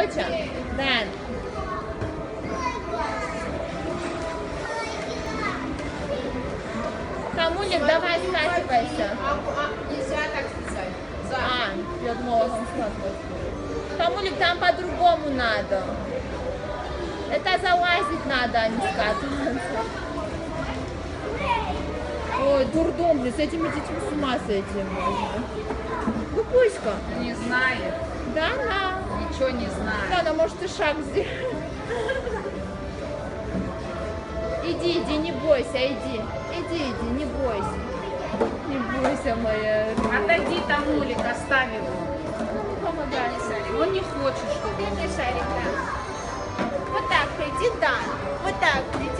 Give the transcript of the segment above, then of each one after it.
Доча, Дэн. Камулик, давай скатывайся. А, нельзя так. За. А, я думала, он скатывается. Камулик, там по-другому надо. Это залазить надо, а не скатываться. Ой, дурдом, блин, с этими детьми с ума сойти можно. Гупуська. Не знает. Да, да. Ничего не знает. Да, она может и шаг сделать. Иди, иди, не бойся, иди. Иди, иди, не бойся. Не бойся, моя. Отойди, Тамулик, оставь его. Ну, помогай. Он не хочет, чтобы Дядя он... Шарик, да. Вот так приди, да. Вот так приди,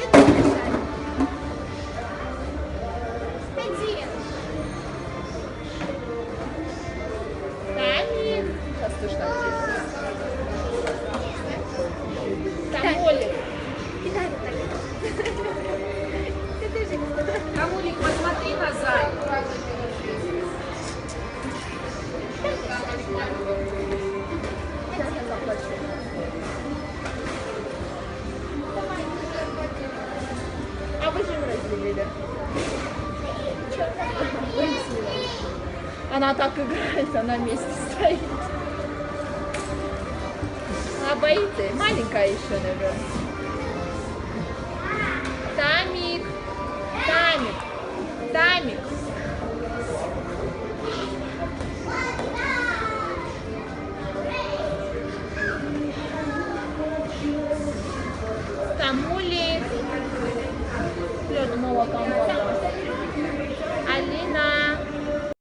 А вы разделили. Она так играет, она вместе стоит. Она боится, маленькая еще, наверное. guacamole, flor de moa guacamole.